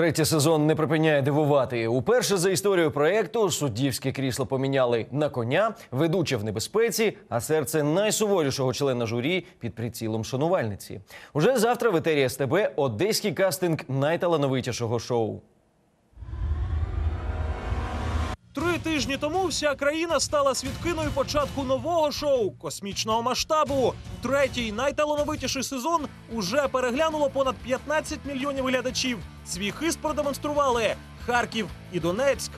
Третій сезон не припиняє дивувати. Уперше за історію проекту суддівське крісло поміняли на коня, ведуче в небезпеці, а серце найсуворішого члена журі під прицілом шанувальниці. Уже завтра в етері СТБ одеський кастинг найталановитішого шоу. Три тижні тому вся країна стала свідкиною початку нового шоу космічного масштабу. Третій найталановитіший сезон уже переглянуло понад 15 мільйонів глядачів. Свій хист продемонстрували Харків і Донецьк.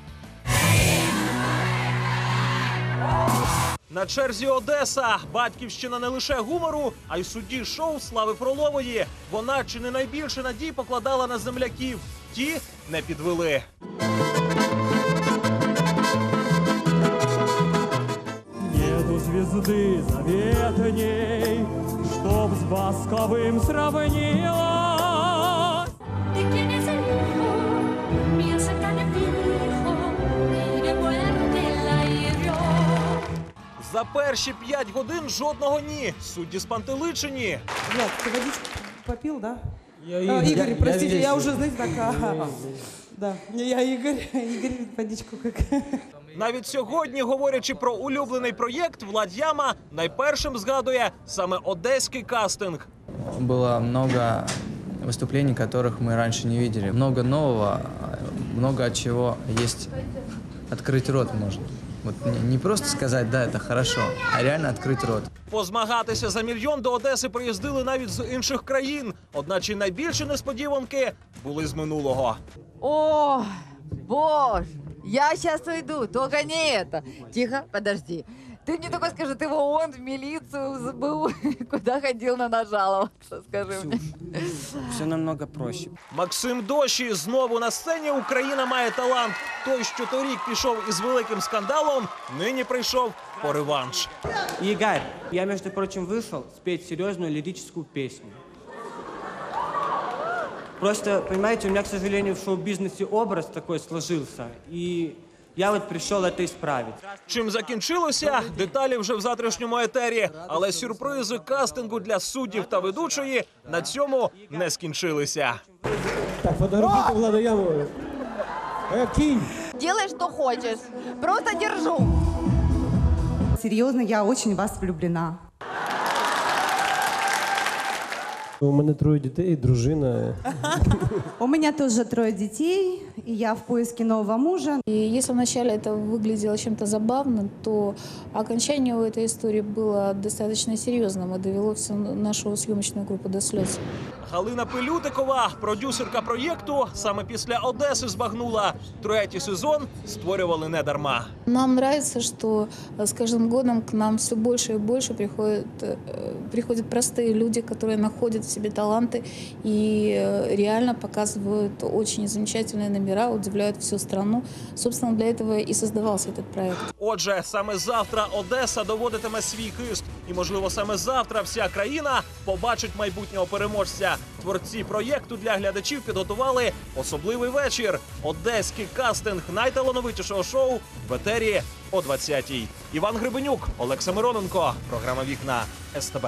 На черзі Одеса батьківщина не лише гумору, а й судді шоу Слави Фролової. Вона чи не найбільше надій покладала на земляків. Ті не підвели. Звезды заветней, восковым сравнилась. За перші п'ять годин жодного ні. Судді спантеличені. Влад, ты водичку попил, да? Я А, Игорь, я- простите, я здесь. уже, знаете, так... Да, я Игорь, Игорь водичку как... Навіть сьогодні, говорячи про улюблений проєкт, Влад Яма найпершим згадує саме одеський кастинг. Было много выступлений, которых мы раньше не видели. Много нового, много от чего есть открыть рот можно. Вот не, не просто сказать, да, это хорошо, а реально открыть рот. Позмагатися за мільйон до Одеси приїздили навіть з інших країн. Одначе найбільші несподіванки були з минулого. О, боже, я сейчас уйду, только не это. Тихо, подожди. Ты мне только скажи, ты в ООН, в милицию забыл, куда ходил на нажаловаться, скажи мне. Все намного проще. Максим Доші знову на сцені Україна має талант. Той, що торік пішов із великим скандалом, нині прийшов по реванш. Игорь, я, между прочим, вышел спеть серьезную лирическую песню. Просто, понимаете, у меня, к сожалению, в шоу-бизнесе образ такой сложился, и я вот пришел это исправить. Чим закінчилося, деталі вже в завтрашньому етері. Але сюрпризи кастингу для суддів та ведучої на цьому не скінчилися. Так, фотографируйте Влада Яму. Э, кинь. Делай, что хочешь, просто держу. Серьезно, я очень в вас влюблена. У мене троє дітей, дружина. У меня тоже трое детей, и я в поиске нового мужа. И если вначале это выглядело чем-то забавным, то окончание у этой истории было достаточно серьезным и довело всю нашу съемочную группу до слез. Галина Пилютикова, продюсерка проєкту, саме після Одеси збагнула. Третій сезон створювали не дарма. Нам нравится, что э, с каждым годом к нам все больше и больше приходят, э, приходят простые люди, которые находят в себе таланты и э, реально показывают очень замечательные номера, удивляют всю страну. Собственно, для этого и создавался этот проект. Отже, саме завтра Одеса доводитиме свій хист, і можливо саме завтра вся країна побачить майбутнього переможця. Творці проєкту для глядачів підготували особливий вечір. Одеський кастинг найталановитішого шоу в етері о 20-й. Іван Грибенюк, Олекса Мироненко. Програма Вікна СТБ.